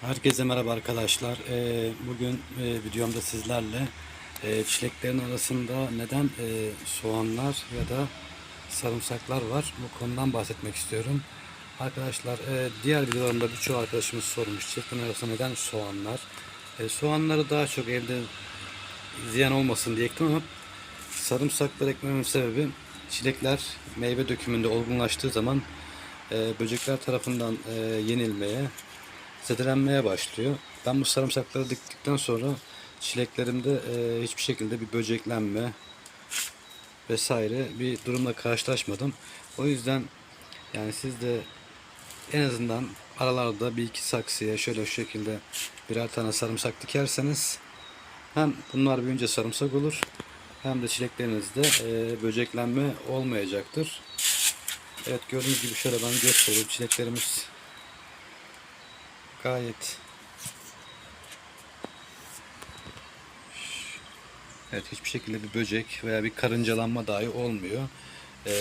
Herkese merhaba arkadaşlar. Ee, bugün e, videomda sizlerle e, çileklerin arasında neden e, soğanlar ya da sarımsaklar var bu konudan bahsetmek istiyorum. Arkadaşlar diğer videolarımda birçok arkadaşımız sormuş çileklerin arasında neden soğanlar. Soğanları daha çok evde ziyan olmasın diye ektim ama sarımsaklar ekmemin sebebi çilekler meyve dökümünde olgunlaştığı zaman böcekler tarafından yenilmeye zedelenmeye başlıyor. Ben bu sarımsakları diktikten sonra çileklerimde e, hiçbir şekilde bir böceklenme vesaire bir durumla karşılaşmadım. O yüzden yani siz de en azından aralarda bir iki saksıya şöyle şu şekilde birer tane sarımsak dikerseniz hem bunlar büyüyünce sarımsak olur hem de çileklerinizde e, böceklenme olmayacaktır. Evet gördüğünüz gibi şöyle ben göstereyim çileklerimiz gayet Evet hiçbir şekilde bir böcek veya bir karıncalanma dahi olmuyor. Ee,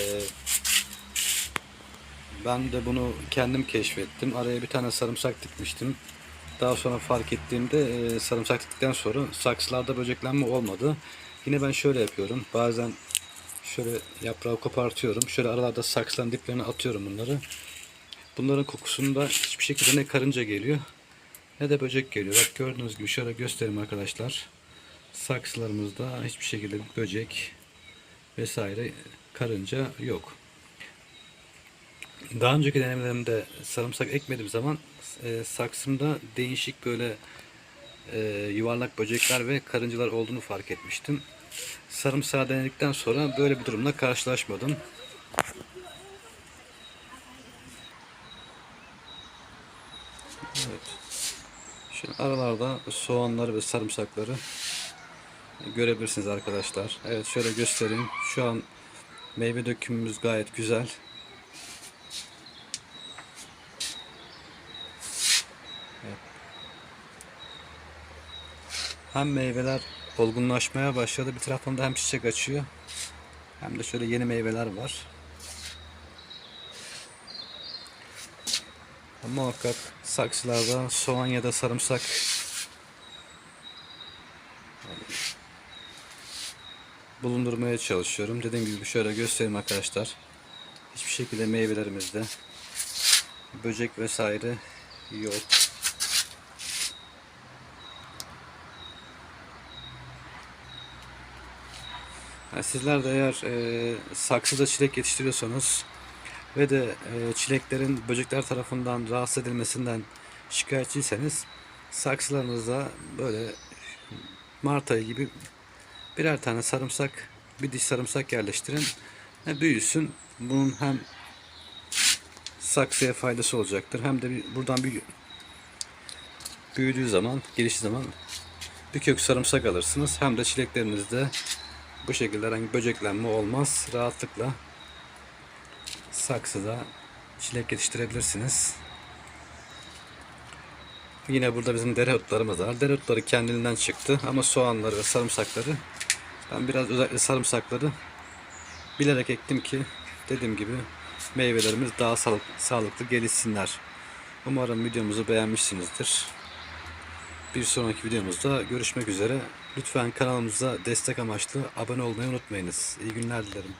ben de bunu kendim keşfettim. Araya bir tane sarımsak dikmiştim. Daha sonra fark ettiğimde e, sarımsak diktikten sonra saksılarda böceklenme olmadı. Yine ben şöyle yapıyorum. Bazen şöyle yaprağı kopartıyorum. Şöyle aralarda saksıların diplerine atıyorum bunları. Bunların kokusunda hiçbir şekilde ne karınca geliyor ne de böcek geliyor. Bak gördüğünüz gibi şöyle göstereyim arkadaşlar. Saksılarımızda hiçbir şekilde böcek vesaire karınca yok. Daha önceki denemelerimde sarımsak ekmediğim zaman e, saksımda değişik böyle e, yuvarlak böcekler ve karıncalar olduğunu fark etmiştim. Sarımsağı denedikten sonra böyle bir durumla karşılaşmadım. Evet. Şimdi aralarda soğanları ve sarımsakları görebilirsiniz arkadaşlar. Evet şöyle göstereyim. Şu an meyve dökümümüz gayet güzel. Evet. Hem meyveler olgunlaşmaya başladı. Bir taraftan da hem çiçek açıyor. Hem de şöyle yeni meyveler var. Muhakkak saksılarda soğan ya da sarımsak bulundurmaya çalışıyorum. Dediğim gibi şöyle göstereyim arkadaşlar. Hiçbir şekilde meyvelerimizde böcek vesaire yok. Yani sizler de eğer e, saksıda çilek yetiştiriyorsanız ve de e, çileklerin böcekler tarafından rahatsız edilmesinden şikayetçiyseniz saksılarınızda böyle Mart ayı gibi birer tane sarımsak, bir diş sarımsak yerleştirin. ve büyüsün. Bunun hem saksıya faydası olacaktır. Hem de bir, buradan bir büyüdüğü zaman, geliştiği zaman bir kök sarımsak alırsınız. Hem de çileklerinizde bu şekilde herhangi böceklenme olmaz. Rahatlıkla saksıda çilek yetiştirebilirsiniz. Yine burada bizim dereotlarımız var. Dereotları kendiliğinden çıktı ama soğanları ve sarımsakları ben biraz özellikle sarımsakları bilerek ektim ki dediğim gibi meyvelerimiz daha sağlıklı, sağlıklı gelişsinler. Umarım videomuzu beğenmişsinizdir. Bir sonraki videomuzda görüşmek üzere. Lütfen kanalımıza destek amaçlı abone olmayı unutmayınız. İyi günler dilerim.